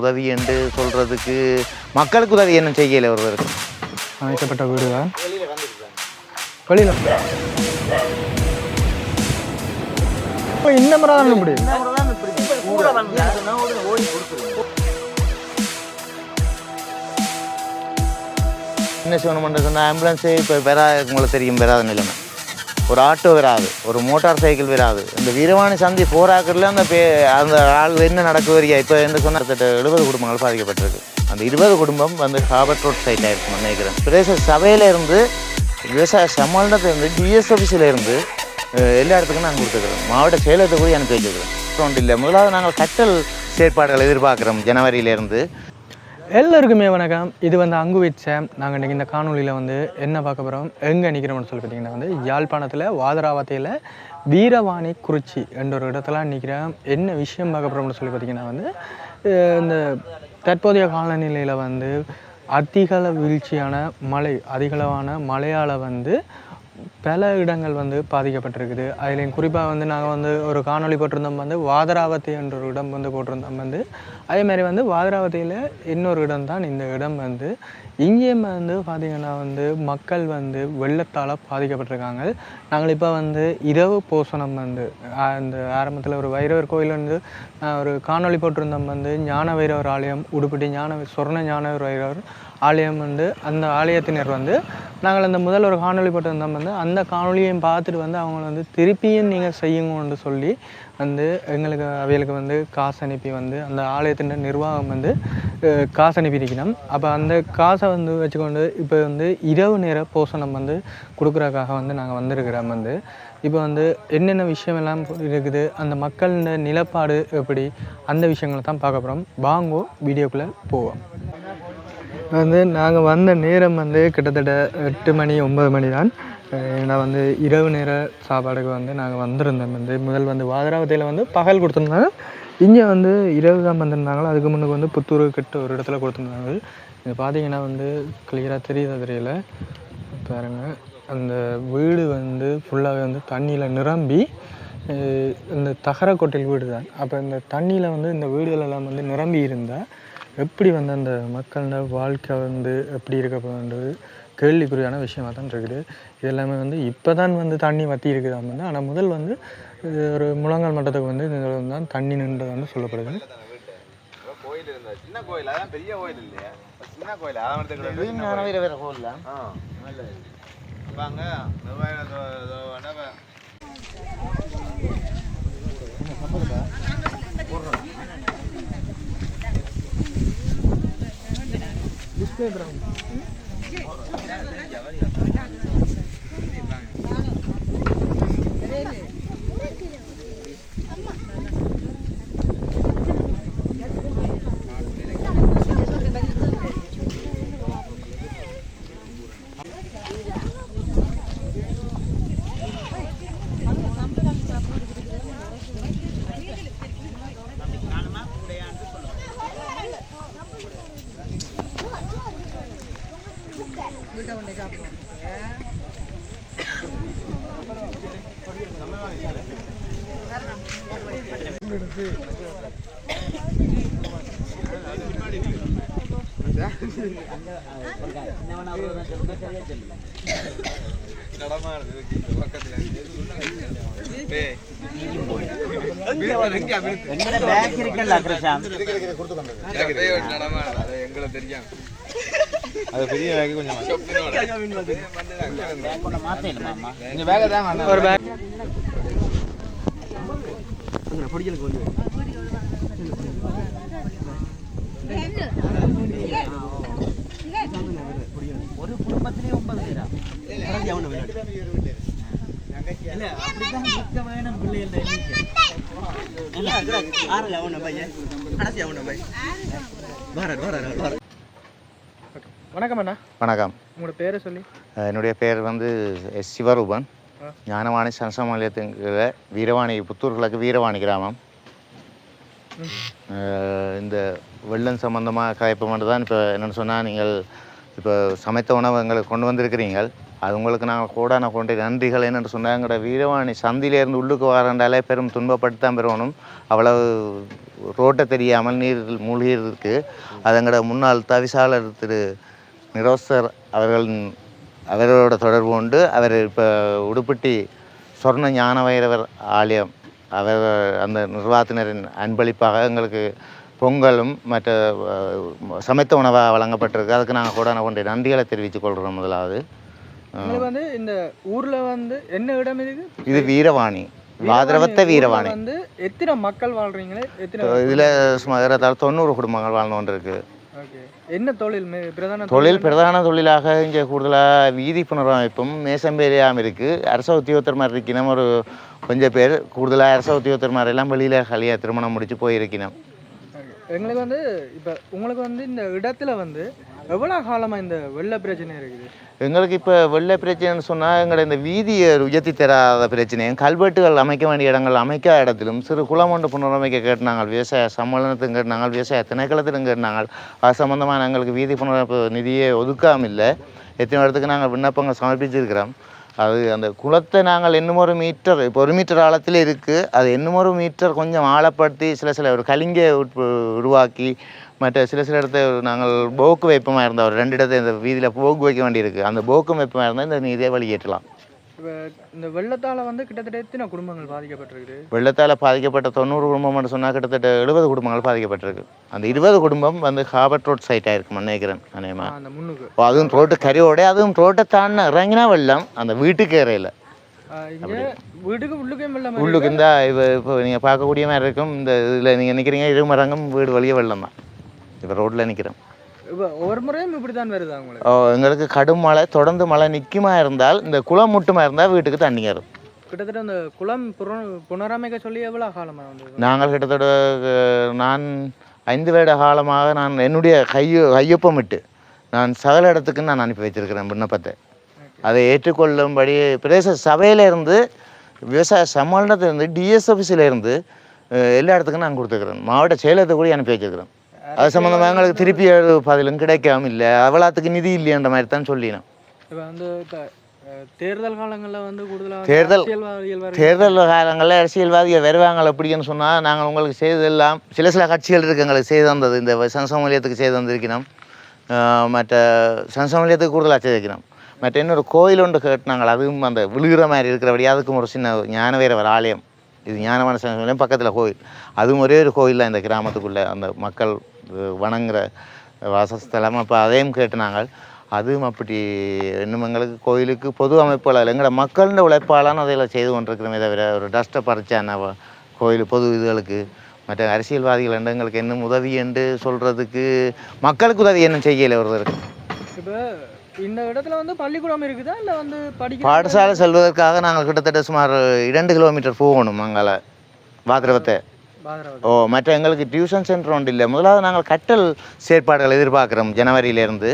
உதவி என்று சொல்றதுக்கு மக்களுக்கு உதவி என்ன செய்யல ஒருவருக்கு அமைக்கப்பட்ட வீடு தான் வெளியில். இப்போ இந்த தான் இப்படி? என்ன செய்யணும்னு சொன்னால் ஆம்புலன்ஸே இப்போ வரா உங்களுக்கு தெரியும் வராத நிலைமை. ஒரு ஆட்டோ வராது ஒரு மோட்டார் சைக்கிள் வராது இந்த வீரவாணி சந்தி போராக்கரில் அந்த பே அந்த ஆள் என்ன நடக்கு வரியா இப்போ என்ன சொன்ன கிட்டத்தட்ட எழுபது குடும்பங்கள் பாதிக்கப்பட்டிருக்கு. அந்த இருபது குடும்பம் வந்து ஹாபர்ட் ரோட் சைட் ஆகிருக்கும் நினைக்கிறேன். பிரதேச சபையிலேருந்து விவசாய சம்மந்தத்தை டிஎஸ் ஆஃபீஸிலேருந்து எல்லா இடத்துக்கும் நாங்கள் கொடுத்துருக்குறோம் மாவட்ட செயலகத்தை கூட அனுப்பி வச்சுக்கிறோம் இல்லை. முதலாவது நாங்கள் கட்டல் செயற்பாடுகளை எதிர்பார்க்குறோம் ஜனவரியிலேருந்து எல்லாருக்குமே வணக்கம். இது வந்து அங்கு வச்ச நாங்கள் இன்றைக்கி இந்த காணொலியில் வந்து என்ன பார்க்க போகிறோம் எங்கே நிற்கிறோம்னு சொல்லி பார்த்தீங்கன்னா வந்து யாழ்ப்பாணத்தில் வாதராவத்தையில் வீரவாணி குறிச்சி என்ற ஒரு இடத்துல நிற்கிறேன் என்ன விஷயம் பார்க்க போகிறோம்னு சொல்லி பார்த்தீங்கன்னா வந்து இந்த தற்போதைய காலநிலையில் வந்து அதிகள வீழ்ச்சியான மழை அதிகளவான மழையால் வந்து பல இடங்கள் வந்து பாதிக்கப்பட்டிருக்குது. அதில் குறிப்பாக வந்து நாங்கள் வந்து ஒரு காணொளி போட்டிருந்தோம் வந்து வாதராவதி என்ற ஒரு இடம் வந்து போட்டிருந்தோம் வந்து. அதேமாதிரி வந்து வாதராவதியில் இன்னொரு இடம் தான் இந்த இடம் வந்து. இங்கேயும் வந்து பார்த்திங்கன்னா வந்து மக்கள் வந்து வெள்ளத்தால் பாதிக்கப்பட்டிருக்காங்க. நாங்கள் இப்போ வந்து இரவு போசனம் வந்து அந்த இந்த ஆரம்பத்தில் ஒரு வைரவர் கோயில் வந்து ஒரு காணொளி போட்டிருந்தோம் வந்து ஞான வைரவர் ஆலயம் உடுப்பிட்டி ஞான சொர்ண ஞான வைரவர் ஆலயம் வந்து அந்த ஆலயத்தினர் வந்து நாங்கள் அந்த முதல் ஒரு காணொளி போட்டிருந்தோம் வந்து அந்த காணொலியையும் பார்த்துட்டு வந்து அவங்கள வந்து திருப்பியும் நீங்கள் செய்யுங்கன்னு சொல்லி வந்து எங்களுக்கு அவைகளுக்கு வந்து காசு அனுப்பி வந்து அந்த ஆலயத்தின் நிர்வாகம் வந்து காசு காசு அனுப்பியிருக்கணும் அப்போ அந்த காசை வந்து வச்சுக்கொண்டு இப்போ வந்து இரவு நேர போஷணம் வந்து கொடுக்குறதுக்காக வந்து நாங்கள் வந்திருக்கிறோம் வந்து. இப்போ வந்து என்னென்ன விஷயம் எல்லாம் இருக்குது அந்த மக்களோட நிலப்பாடு எப்படி அந்த விஷயங்களை தான் பார்க்க போகிறோம் வாங்கோ வீடியோக்குள்ளே போவோம். வந்து நாங்கள் வந்த நேரம் வந்து கிட்டத்தட்ட எட்டு மணி ஒன்பது மணி தான் நான் வந்து இரவு நேர சாப்பாடுக்கு வந்து நாங்கள் வந்திருந்தோம் வந்து. முதல் வந்து வாதராவதியில் வந்து பகல் கொடுத்துருந்தாங்க. இங்கே வந்து இரவு தான் வந்திருந்தாங்களோ அதுக்கு முன்னுக்கு வந்து புத்தூர் கிட்ட ஒரு இடத்துல கொடுத்துருந்தாங்க. இது பார்த்தீங்கன்னா வந்து கிளியராக தெரியுதா தெரியல. பாருங்கள் அந்த வீடு வந்து ஃபுல்லாகவே வந்து தண்ணியில் நிரம்பி இந்த தகர வீடு தான் அப்போ இந்த தண்ணியில் வந்து இந்த வீடுகளெல்லாம் வந்து நிரம்பி இருந்தால் எப்படி வந்து அந்த மக்களோட வாழ்க்கை வந்து எப்படி இருக்க போகுன்றது கேள்விக்குறியான விஷயமா தான் இருக்குது இது எல்லாமே வந்து இப்போ தான் வந்து தண்ணி வற்றி இருக்குதா வந்து ஆனால் முதல் வந்து ஒரு முழங்கால் மட்டத்துக்கு வந்து இதில் தான் தண்ணி நின்றது வந்து சொல்லப்படுது கோயில் இருந்தா சின்ன கோயில் அதான் பெரிய கோயில் இல்லையா சின்ன கோயில் அதான் எடுத்துக்கிட்டு சின்ன கோயில். ஆ அப்ப அங்க நிர்வாக இதோ- இதோ என்ன ப- நடமாடுது இருக்கு இந்த பக்கத்துல. டேய். எங்க வணக்கம் அண்ணா வணக்கம் உங்களோட பேரை சொல்லி என்னுடைய பேர் வந்து எஸ் சிவரூபன் ஞானவாணி சனசமாலயத்துங்கிற வீரவாணி புத்தூர் கிழக்கு வீரவாணி கிராமம் இந்த வெள்ளம் சம்பந்தமாக கதைப்ப மட்டும் தான் இப்போ என்னென்னு சொன்னால் நீங்கள் இப்போ சமைத்த உணவு எங்களுக்கு கொண்டு வந்திருக்கிறீங்கள். அது உங்களுக்கு நாங்கள் கூடான கொண்டு நன்றிகள் என்னென்னு சொன்னால் எங்களோட வீரவாணி சந்தியிலேருந்து உள்ளுக்கு வரண்டாலே பெரும் துன்பப்பட்டு தான் பெறணும் அவ்வளவு ரோட்டை தெரியாமல் நீர் மூழ்கி இருக்குது அது எங்களோட முன்னாள் தவிசாளர் திரு நிரோசர் அவர்கள் அவரோட தொடர்பு கொண்டு அவர் இப்போ உடுப்பட்டி சொர்ண ஞான வைரவர் ஆலயம் அவர் அந்த நிர்வாகத்தினரின் அன்பளிப்பாக எங்களுக்கு பொங்கலும் மற்ற சமைத்த உணவாக வழங்கப்பட்டிருக்கு. அதுக்கு நாங்கள் கூட கொண்டு நன்றிகளை தெரிவித்துக் கொள்கிறோம் முதலாவது. வந்து இந்த ஊர்ல வந்து என்ன இடம் இருக்கு இது வீரவாணி. வாதிரவத்த வீரவாணி. வந்து எத்தனை மக்கள் வாழ்றீங்களே? எத்தனை இதில் சுமார் தொண்ணூறு குடும்பங்கள் வாழ்ந்து கொண்டிருக்கு ஓகே. என்ன தொழில்? பிரதான தொழில் பிரதான தொழிலாக இங்கே கூடுதலாக வீதி புனரமைப்பும் மேசம்பேரியாம் இருக்குது அரச உத்தியோகத்தர் மாதிரி இருக்கணும் ஒரு கொஞ்சம் பேர். கூடுதலாக அரச உத்தியோகத்தர் மாதிரி எல்லாம் வெளியில் கல்யாண திருமணம் முடிச்சு போயிருக்கணும். எங்களுக்கு வந்து இப்போ உங்களுக்கு வந்து இந்த இடத்துல வந்து எவ்வளோ காலமாக இந்த வெள்ள பிரச்சனை இருக்குது? எங்களுக்கு இப்போ வெள்ள பிரச்சனைன்னு சொன்னால் எங்களை இந்த வீதியை உயர்த்தி தராத பிரச்சனையும் கல்வெட்டுகள் அமைக்க வேண்டிய இடங்கள் அமைக்காத இடத்திலும் சிறு குளம் ஒன்று புனரமைக்க கேட்டாங்க விவசாய சம்மேளனத்துக்கு கேட்டாங்க விவசாய திணைக்களத்திலும் கேட்டாங்க அது சம்மந்தமாக எங்களுக்கு வீதி புனரமைப்பு நிதியை ஒதுக்காமல் இல்லை. எத்தனை இடத்துக்கு நாங்கள் விண்ணப்பங்கள் சமர்ப்பிச்சிருக்கிறோம். அது அந்த குளத்தை நாங்கள் இன்னும் ஒரு மீட்டர் இப்போ ஒரு மீட்டர் ஆழத்தில் இருக்குது அது இன்னும் ஒரு மீட்டர் கொஞ்சம் ஆழப்படுத்தி சில சில ஒரு கலிங்கை உட்பு- உருவாக்கி மற்ற சில சில இடத்த நாங்கள் போக்கு வைப்பமாக இருந்தால் ஒரு ரெண்டு இடத்த இந்த வீதியில் போக்கு வைக்க வேண்டியிருக்கு. அந்த போக்கு வைப்பமாக இருந்தால் இந்த நீதியை ஏற்றலாம். இப்போ இந்த வெள்ளத்தால் வந்து கிட்டத்தட்ட எத்தனை குடும்பங்கள் பாதிக்கப்பட்டிருக்குது? வெள்ளத்தால் பாதிக்கப்பட்ட தொண்ணூறு குடும்பம்னு சொன்னால் கிட்டத்தட்ட எழுபது குடும்பங்கள் பாதிக்கப்பட்டிருக்கு. அந்த இருபது குடும்பம் வந்து ஹாபர்ட் ரோட் சைட்டாக இருக்கும் நினைக்கிறேன் ஆ, அநேகமா அந்த முன்னுக்கு. அதுவும் ரோட்டு கரையோட அதுவும் ரோட்டை தாண்டின இறங்கினா வெள்ளம் அந்த வீட்டுக்கு வீட்டுக்கு உள்ளுக்கே இந்த இப்போ இப்போ நீங்கள் பார்க்கக்கூடிய மாதிரி இருக்கும். இந்த இதில் நீங்கள் நிற்கிறீங்க இருமரங்கம் வீடு வழியே வெள்ளம் தான். இப்போ ரோட்டில் நிற்கிறோம் ஒவ்வொரு முறையும் இப்படி தான் வருதா ஓ, எங்களுக்கு கடும் மழை தொடர்ந்து மழை நிற்குமா இருந்தால் இந்த குளம் முட்டுமா இருந்தால் வீட்டுக்கு தண்ணி ஏறும். கிட்டத்தட்ட அந்த குளம் புனரமைக்க சொல்லி எவ்வளோ காலமாக வந்து நாங்கள் கிட்டத்தட்ட நான் ஐந்து வருட காலமாக நான் என்னுடைய கையொ கையொப்பமிட்டு நான் சகல இடத்துக்கு நான் அனுப்பி வச்சிருக்கிறேன் விண்ணப்பத்தை. அதை ஏற்றுக்கொள்ளும்படி பிரதேச சபையிலேருந்து விவசாய சம்மேளனத்திலேருந்து டிஎஸ் ஆஃபீஸிலேருந்து எல்லா இடத்துக்கும் நான் கொடுத்துருக்குறேன் மாவட்ட செயலகத்துக்கு கூட அனுப்பி வச்சிருக்கிறேன் அது சம்மந்தமாக எங்களுக்கு திருப்பி பதிலும் கிடைக்காம இல்லை. அவ்வளோத்துக்கு நிதி இல்லைன்ற மாதிரி தான் சொல்லினோம். இப்போ வந்து இப்போ தேர்தல் காலங்களில் வந்து கூடுதலாக தேர்தல் தேர்தல் காலங்களில் அரசியல்வாதிகள் வருவாங்க அப்படின்னு சொன்னால் நாங்கள் உங்களுக்கு செய்ததெல்லாம் சில சில கட்சிகள் இருக்கு எங்களுக்கு செய்து தந்தது. இந்த சன்சமூலியத்துக்கு செய்து தந்திருக்கிறோம். ஆஹ் மற்ற சன்சமூலியத்துக்கு கூடுதலாக செய்திருக்கிறோம் மற்ற இன்னொரு கோயில் ஒன்று கேட்டினாங்கள் அதுவும் அந்த விழுகிற மாதிரி இருக்கிறபடி அதுக்கும் ஒரு சின்ன ஞானவேரவர் ஆலயம். இது ஞானமான சன்சமூலியம் பக்கத்தில் கோயில். அதுவும் ஒரே ஒரு கோயில் தான் இந்த கிராமத்துக்குள்ளே அந்த மக்கள் வணங்குற வாசஸ்தலம். அப்போ அதையும் கேட்டினாங்கள் அதுவும் அப்படி இன்னும் எங்களுக்கு கோயிலுக்கு பொது அமைப்புகள் எங்களோட மக்களின் உழைப்பாலான அதில் செய்து கொண்டிருக்கிறோமே தவிர ஒரு டஸ்ட்டை பறிச்சான கோயில் பொது இதுகளுக்கு? மற்ற அரசியல்வாதிகள் என்று எங்களுக்கு என்ன உதவி என்று சொல்கிறதுக்கு மக்களுக்கு உதவி என்ன செய்யலை ஒருத்தருக்கு இப்போ இந்த இடத்துல வந்து பள்ளிக்கூடம் இருக்குதா? இல்லை வந்து படிக்க பாடசாலை செல்வதற்காக நாங்கள் கிட்டத்தட்ட சுமார் இரண்டு கிலோமீட்டர் போகணும் அங்கால. பாத்திரவத்தை ஓ மற்ற எங்களுக்கு டியூஷன் சென்டர் ஒன்று இல்லை. முதலாவது நாங்கள் கட்டல் செயற்பாடுகள் எதிர்பார்க்குறோம் ஜனவரியிலேருந்து.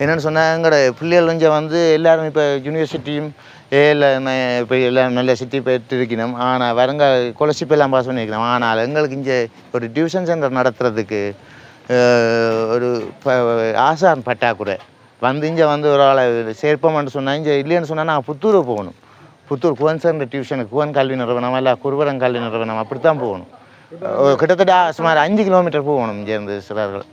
என்னென்னு சொன்னால் எங்களோட பிள்ளைகள் கொஞ்சம் வந்து எல்லாரும் இப்போ யூனிவர்சிட்டியும் ஏல இப்போ எல்லாம் நல்ல சிட்டி பெற்று இருக்கணும் ஆனால் வருங்க கொலசிப் எல்லாம் பாஸ் பண்ணியிருக்கணும் ஆனால் எங்களுக்கு இங்கே ஒரு டியூஷன் சென்டர் நடத்துறதுக்கு ஒரு ஆசான் பட்டாக்குறை. வந்து இங்கே வந்து ஒரு ஆளை சேர்ப்போம்னு சொன்னால் இங்கே இல்லைன்னு சொன்னால் நாங்கள் புத்தூர் போகணும். புத்தூர் குவன் சேர்ந்த டியூஷனுக்கு குவன் கல்வி நிறுவனம் இல்லை குருவரம் கல்வி நிறுவனம் அப்படி தான் போகணும். கிட்டத்தட்ட சுமார் அஞ்சு கிலோமீட்டர் போகணும் இங்கேருந்து சிலர்கள்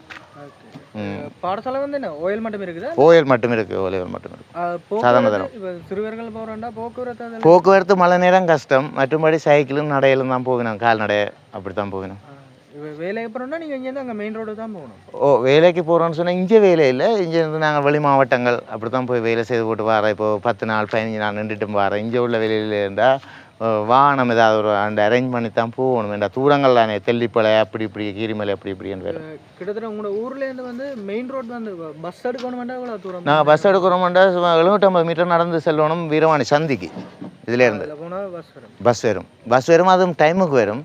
பாடசாலை வந்து என்ன? ஓயில் மட்டும் இருக்குதா? ஓயல் மட்டும் இருக்குது ஓலைகள் மட்டும் இருக்கு. சாதாரண இப்போ சிறுவர்கள் போகிறோம்டா போக்குவரத்து போக்குவரத்து மழை நேரம் கஷ்டம். மற்றபடி சைக்கிளும் நடையிலும் தான் போகணும். கால்நடை அப்படி தான் போகணும். வேலைக்கு போகிறோம்னா நீங்கள் இங்கேருந்து அங்கே மெயின் ரோடு தான் போகணும். ஓ வேலைக்கு போகிறோன்னு சொன்னால் இங்கே வேலை இல்லை. இங்கேருந்து நாங்கள் வெளி மாவட்டங்கள் அப்படி தான் போய் வேலை செய்து போட்டு வரேன் இப்போ பத்து நாள் பதினஞ்சு நாள் நின்றுட்டும் வரேன் இங்கே உள்ள வேலையில் இருந்தால் வாகனம் ஏதாவது ஒரு அந்த அரேஞ்ச் பண்ணி தான் போகணும். இந்த தூரங்கள் தானே தெல்லிப்பளை அப்படி இப்படி கீரிமலை அப்படி இப்படின்னு வேறு. கிட்டத்தட்ட உங்களோட ஊர்லேருந்து வந்து மெயின் ரோட் வந்து பஸ் எடுக்கணுமெண்டா எவ்வளோ தூரம்? நாங்கள் பஸ் எடுக்கிறோம்டா எழுநூற்றம்பது மீட்டர் நடந்து செல்லணும் வீரவாணி சந்திக்கு இதுலேருந்து பஸ் வரும். பஸ் வரும். அதுவும் டைமுக்கு வரும்.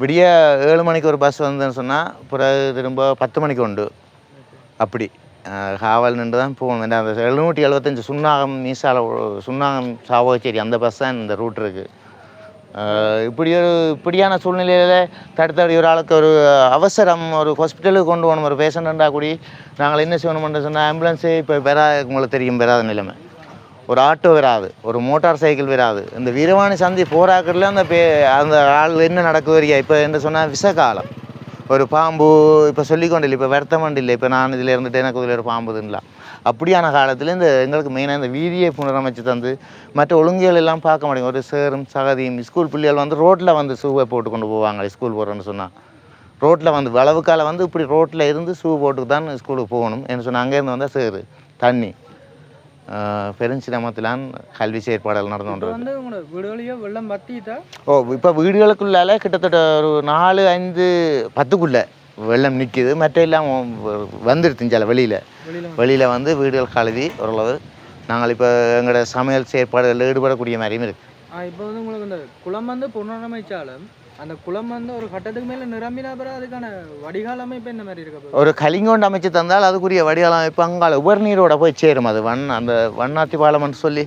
விடிய ஏழு மணிக்கு ஒரு பஸ் வந்ததுன்னு சொன்னால் பிறகு திரும்ப பத்து மணிக்கு உண்டு. அப்படி. காவல் நின்று தான் போகணும் அந்த எழுநூற்றி எழுபத்தஞ்சு சுண்ணாகம் மீசால சுண்ணாகம் சாவகச்சேரி அந்த பஸ் தான் இந்த ரூட் இருக்குது இப்படி ஒரு இப்படியான சூழ்நிலையில் தடுத்தடி ஒரு ஆளுக்கு ஒரு அவசரம் ஒரு ஹாஸ்பிட்டலுக்கு கொண்டு போகணும். ஒரு பேஷண்ட்டாக கூடி நாங்கள் என்ன செய்யணும்னு சொன்னால் ஆம்புலன்ஸே இப்போ பெறா உங்களுக்கு தெரியும் பெறாத நிலைமை. ஒரு ஆட்டோ வராது ஒரு மோட்டார் சைக்கிள் வராது. இந்த வீரவாணி சந்தி போராக்கத்தில் அந்த பே அந்த ஆள் என்ன நடக்குது இப்போ என்ன சொன்னால் விஷகாலம். ஒரு பாம்பு இப்போ சொல்லிக்கொண்டில்லை இப்போ வருத்தமண்டு இல்லை இப்போ நான் இதில் இருந்துட்டு எனக்கு இதில் ஒரு பாம்புதுங்களா அப்படியான காலத்தில் இந்த எங்களுக்கு மெயினாக இந்த வீதியை புனரமைச்சு தந்து மற்ற ஒழுங்குகள் எல்லாம் பார்க்க முடியும். ஒரு சேரும் சகதியும் ஸ்கூல் பிள்ளைகள் வந்து ரோட்டில் வந்து ஷூவை போட்டு கொண்டு போவாங்க ஸ்கூல் போகிறோன்னு சொன்னால் ரோட்டில் வந்து வளவுக்கால வந்து இப்படி ரோட்டில் இருந்து ஷூ போட்டு தான் ஸ்கூலுக்கு போகணும் என்ன சொன்னால் அங்கேருந்து வந்தால் சேரு தண்ணி. பெருஞ்சிரமத்திலான் கல்வி செயற்பாடுகள் நடந்து கொண்டு வந்து வீடுகளையோ வெள்ளம் வத்திட்டா ஓ இப்போ வீடுகளுக்குள்ளால கிட்டத்தட்ட ஒரு நாலு ஐந்து பத்துக்குள்ளே வெள்ளம் நிற்கிது மற்ற எல்லாம் வந்துடுத்துஞ்சால வெளியில். வெளியில வந்து. வீடுகள் கழுவி ஓரளவு நாங்கள் இப்போ எங்களோட சமையல் செயற்பாடுகளில் ஈடுபடக்கூடிய மாதிரியும் இருக்குது இப்போ வந்து உங்களுக்கு இந்த குளம் வந்து புனரமைச்சாலும் அந்த குளம் வந்து ஒரு கட்டத்துக்கு மேலே நிரம்பினா பிறகு அதுக்கான வடிகால் அமைப்பு என்ன மாதிரி இருக்க ஒரு கலிங்கொண்டு அமைச்சு தந்தால் அதுக்குரிய வடிகாலம் அமைப்பு அங்கால உபர்நீரோட போய் சேரும். அது வண் அந்த வண்ணாத்தி பாலம்னு சொல்லி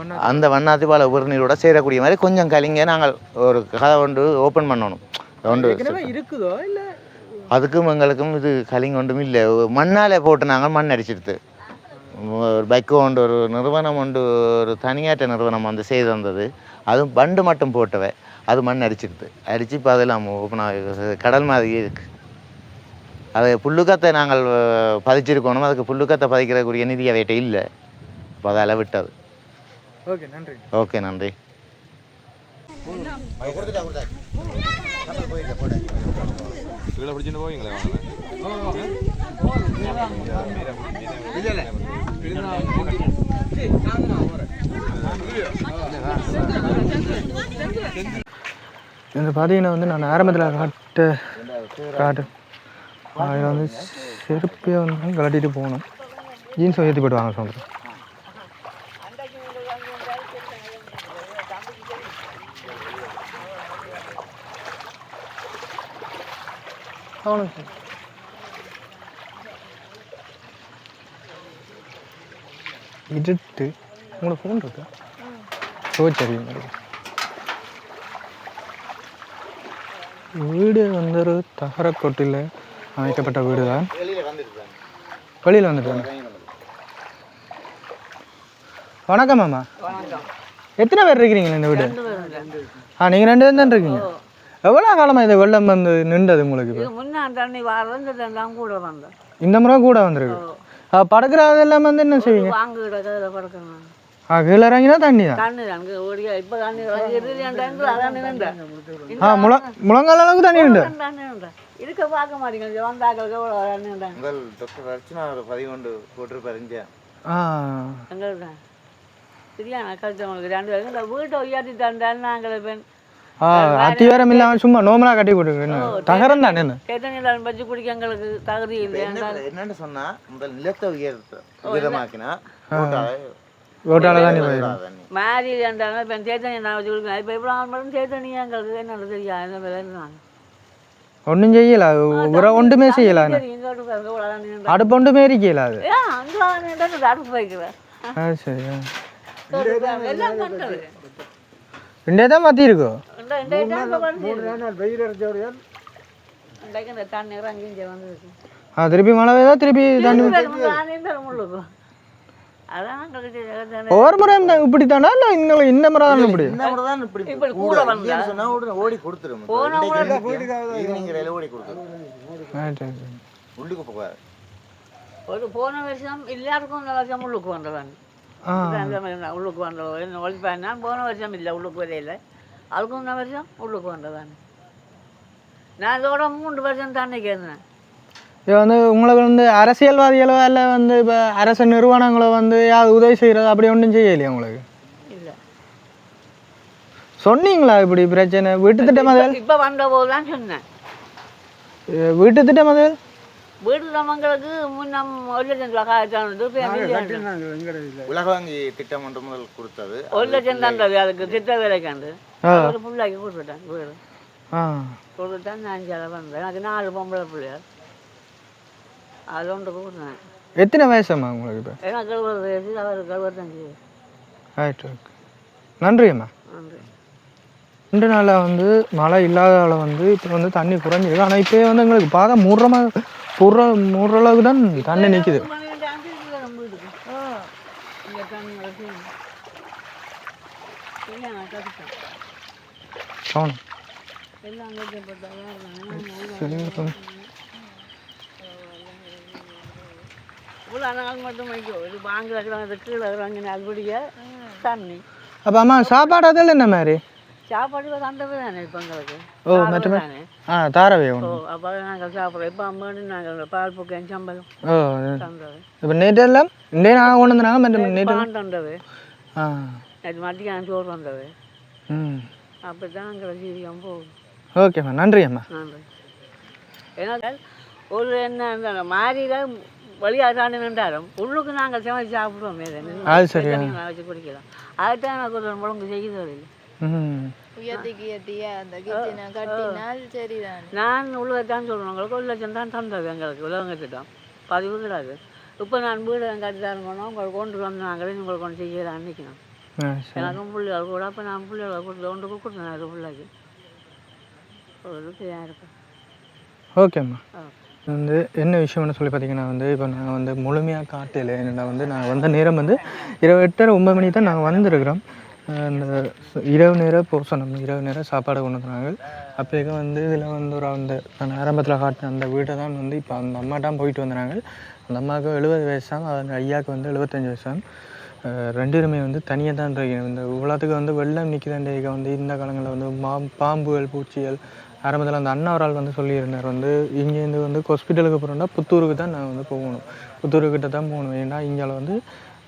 ஒன்றா அந்த வண்ணாத்தி பால உபர்நீரோட சேரக்கூடிய மாதிரி கொஞ்சம் கலிங்க நாங்கள் ஒரு கதை ஒன்று ஓப்பன் பண்ணணும். ஒன்று இருக்குதோ இல்லை? அதுக்கும் எங்களுக்கும் இது கலிங்க ஒன்றும் இல்லை. மண்ணால் போட்டு நாங்கள் மண் அடிச்சிடுது ஒரு பைக்கு உண்டு ஒரு நிறுவனம் உண்டு ஒரு தனியாற்ற நிறுவனம் வந்து செய்து தந்தது. அதுவும் பண்டு மட்டும் போட்டவை. அது மண் அடிச்சிடுது அடித்து இப்போ அதெல்லாம் ஓப்பன் கடல் மாதிரி இருக்குது அது புல்லுக்கத்தை நாங்கள் பதிச்சிருக்கணும். அதுக்கு புல்லுக்கத்தை பதிக்கிறக்கூடிய நிதி அவைகிட்ட இல்லை. இப்போ அதால் விட்டது ஓகே நன்றி. ஓகே நன்றி. போவீங்களே இது பார்த்தீங்கன்னா வந்து நான் ஆரம்பத்தில் காட்ட காட்டு. அதில் வந்து செருப்பையை வந்து கழட்டிட்டு போகணும். ஜீன்ஸ் ஏற்றி போட்டு வாங்க சொல்கிறேன் அவனுக்கு சார். இருட்டு. உங்களோட ஃபோன் இருக்கா? ஓ சரி. வீடு வந்து ஒரு தகரக்கொட்டில் அமைக்கப்பட்ட வீடு தான் வெளியில் வந்துட்டு வணக்கம் மாமா. எத்தனை பேர் இருக்கிறீங்க இந்த வீடு? ஆ நீங்கள் ரெண்டு பேர் தான் இருக்கீங்க? எவ்வளோ காலமாக இந்த வெள்ளம் வந்து நின்றது உங்களுக்கு இந்த முறை கூட வந்திருக்கு. படுக்கிற அதெல்லாம் வந்து என்ன செய்வீங்க? கீழே இறங்கினா தண்ணி தான் தண்ணி முழங்கால அளவுக்கு உண்டு இருக்க பார்க்க மாட்டேங்குது வந்தாக்களுக்கு எவ்வளோ தண்ணி நின்றாங்க உங்கள் டாக்டர் அர்ச்சனா ஒரு பதிவு கொண்டு போட்டிருப்பாரு இங்கே எங்களுக்கு சரியான கழிச்சவங்களுக்கு ரெண்டு பேரும் இந்த வீட்டை உயர்த்தி தந்தாலும் நாங்கள் பெண் ஆ அத்திவாரம் இல்லாமல் சும்மா நோமலாக கட்டி கொடுக்குறேன் தகரம் தானே என்ன கேட்டனில் வச்சு குடிக்க எங்களுக்கு தகுதி இல்லை என்ன- என்னன்னு சொன்னா முதல் நிலத்தை உயர்த்த உயரமாக்கினா ரோட்டால தான். மாறி இருந்தாலும் இப்போ சேத்தனி நான் வச்சு கொடுக்கணும். இப்போ எவ்வளோ ஆள் மட்டும் சேத்தனி எங்களுக்கு என்னன்னு தெரியாது என்ன நாங்கள் ஒன்றும் செய்யல. உர ஒன்றுமே செய்யல அடுப்பு ஒன்றுமே இருக்கல அது. அடுப்பு வைக்கிறேன் சரி ரெண்டே தான் மாற்றி இருக்கோம் திருப்பி மழை பெய்தா திருப்பி தண்ணி முறையும் தான் இப்படி தானா இல்லை இன்னும் இந்த முறை தான் இப்படி? இந்த முறை தான் இப்படி இப்படி கூட. வந்தா? சொன்னா ஓடி கொடுத்துரும். போன ஈவினிங் இடையில ஓடி கொடுத்துரும். உள்ளுக்கு போகாது. ஒரு போன வருஷம் எல்லாருக்கும் இந்த வருஷம் உள்ளுக்கு வந்தவன். உள்ளுக்கு வந்தவன். என்ன ஒழிப்பேன் போன வருஷம் இல்லை உள்ளுக்கு வரையில அதுக்கும் இந்த வருஷம் உள்ளுக்கு வந்தவன். நான் இதோட மூன்று வருஷம் தண்ணி கேட்டேன். இப்போ வந்து உங்களுக்கு வந்து அரசியல்வாதிகளோ இல்லை வந்து இப்போ அரசு நிறுவனங்களோ வந்து யாவது உதவி செய்கிறது அப்படி ஒன்றும் செய்யலையா உங்களுக்கு? இல்லை. சொன்னீங்களா இப்படி பிரச்சனை? வீட்டு திட்டம் முதல் இப்போ வந்த போது தான் சொன்னேன். வீட்டு திட்டம் முதல் வீடு நம்மங்களுக்கு முன்னம் ஒரு லட்சம் ரூபா இப்போ உலக வங்கி திட்டம் ஒன்று முதல் கொடுத்தது. ஒரு லட்சம் தந்தது அதுக்கு திட்ட வேலைக்காண்டு. ஒரு புள்ளாக்கி கொடுத்துட்டேன் வீடு. ஆ. கொடுத்துட்டேன் நான் அஞ்சால வந்தேன். எனக்கு நாலு பொம்பளை பிள்ளையார் அது ஒன்று கொடுத்தேன் எத்தனை வயசும்மா உங்களுக்கு இப்போ? எனக்கு எழுபது வயசு அவருக்கு எழுபத்தஞ்சு வயசு ரைட் ஓகே நன்றி அம்மா. நன்றி. ரெண்டு நாளாக வந்து மழை இல்லாததால் வந்து இப்போ வந்து தண்ணி குறைஞ்சிருக்கு. ஆனால் இப்போ வந்து எங்களுக்கு பாதை மூடுறமாக புற மூடுற அளவுக்கு தான் தண்ணி நிற்கிது வீட்டுக்கு இங்கே தண்ணி வச்சு இல்லை நான் கற்றுட்டேன் கவனம் எல்லாம் கட்டப்பட்டாங்க சரி தம்பி. இவ்வளோ நாள் மட்டும் வைக்கும் இது வாங்கி வைக்கிறாங்க கீழே அதுபடியே தண்ணி அப்போ அம்மா சாப்பாடு அதில் என்ன மாதிரி சாப்பாடு தந்தது தானே இப்போ எங்களுக்கு ஓ தானே ஆ தாரவே ஓ ஒன்று அப்போ நாங்கள் சாப்பிட்றோம் இப்போ அம்மாண்டு நாங்கள் பால் புக்கேன் சம்பளம் ஓ தந்தது இப்போ கொண்டு வந்தாங்க நேற்று தந்தது ஆ நேற்று மத்தியானம் சோறு வந்தது ம் அப்போ தான் எங்களை ஜீவியம் ஓகேம்மா நன்றி அம்மா நன்றி ஏன்னா ஒரு என்ன மாறியில் வழியாக தாண்டி நின்றாலும் உள்ளுக்கு நாங்கள் சமைச்சு சாப்பிடுவோம் அது சரியா. வச்சு குடிக்கலாம்? அதுதான் எனக்கு ஒரு முழங்கு செய்யுது சரிதான். நான் உள்ளதான் சொல்கிறேன் உங்களுக்கு ஒரு லட்சம் தான் தந்தது எங்களுக்கு உலகத்திட்டம் பதிவு கிடையாது. இப்போ நான் வீடு கட்டி தரணும் உங்களுக்கு கொண்டு வந்து நாங்களே உங்களுக்கு கொண்டு செய்யலாம் நிற்கணும் சரி. எனக்கும் பிள்ளைகள் கூட அப்போ நான் பிள்ளைகளை கொடுத்து கொண்டு கொடுத்தேன் அது பிள்ளைக்கு. ஒரு இருக்கும் ஓகேம்மா. ஆ. வந்து என்ன விஷயம்னு சொல்லி பார்த்தீங்கன்னா வந்து இப்போ நான் வந்து முழுமையாக காட்டையில் என்னென்னா வந்து நான் வந்த நேரம் வந்து இரவு எட்டரை ஒம்பது மணிக்கு தான் நாங்கள் வந்திருக்கிறோம். அந்த இந்த இரவு நேர போசனம் இரவு நேரம் சாப்பாடு கொண்டு வந்தாங்க. அப்போக்கு வந்து இதில் வந்து ஒரு அந்த நான் ஆரம்பத்தில் காட்டின அந்த வீட்டை தான் வந்து இப்போ அந்த அம்மா தான் போயிட்டு வந்தாங்க. அந்த அம்மாவுக்கு எழுபது வயசாம் அந்த ஐயாவுக்கு வந்து எழுபத்தஞ்சி வயசாம். ரெண்டுமே வந்து தனியாக தான் இருக்கணும் இந்த உலகத்துக்கு வந்து வெள்ளம் நிற்கிதண்டேக்க வந்து இந்த காலங்களில் வந்து மா பாம்புகள் பூச்சிகள் ஆரம்பத்தில் அந்த அண்ணா ஒரு ஆள் வந்து சொல்லியிருந்தார் வந்து இங்கேருந்து வந்து ஹாஸ்பிட்டலுக்கு போகிறோம்னா புத்தூருக்கு தான் நான் வந்து போகணும். புத்தூருக்கிட்ட தான் போகணும். ஏன்னா இங்கே வந்து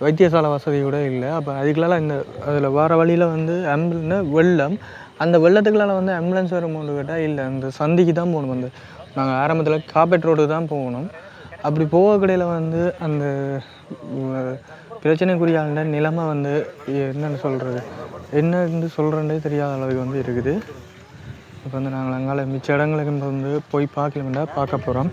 வைத்தியசாலை வசதி கூட இல்லை. அப்போ அதுக்கெல்லாம் இந்த அதில் வர வழியில் வந்து ஆம்புலன்ஸ் வெள்ளம் அந்த வெள்ளத்துக்குள்ளால வந்து ஆம்புலன்ஸ் வரும்போது கேட்டால் இல்லை. அந்த சந்திக்கு தான் போகணும் வந்து. நாங்கள் ஆரம்பத்தில் காப்பேட் ரோடு தான் போகணும். அப்படி போகக்கடையில் வந்து அந்த பிரச்சனைக்குரிய நிலைமை வந்து என்னென்னு சொல்கிறது என்னன்னு சொல்கிறேன்னே தெரியாத அளவுக்கு வந்து இருக்குது. இப்போ வந்து நாங்கள் அங்கால மிச்ச இடங்களுக்கு வந்து போய் பார்க்கலமெண்டா பார்க்க போகிறோம்.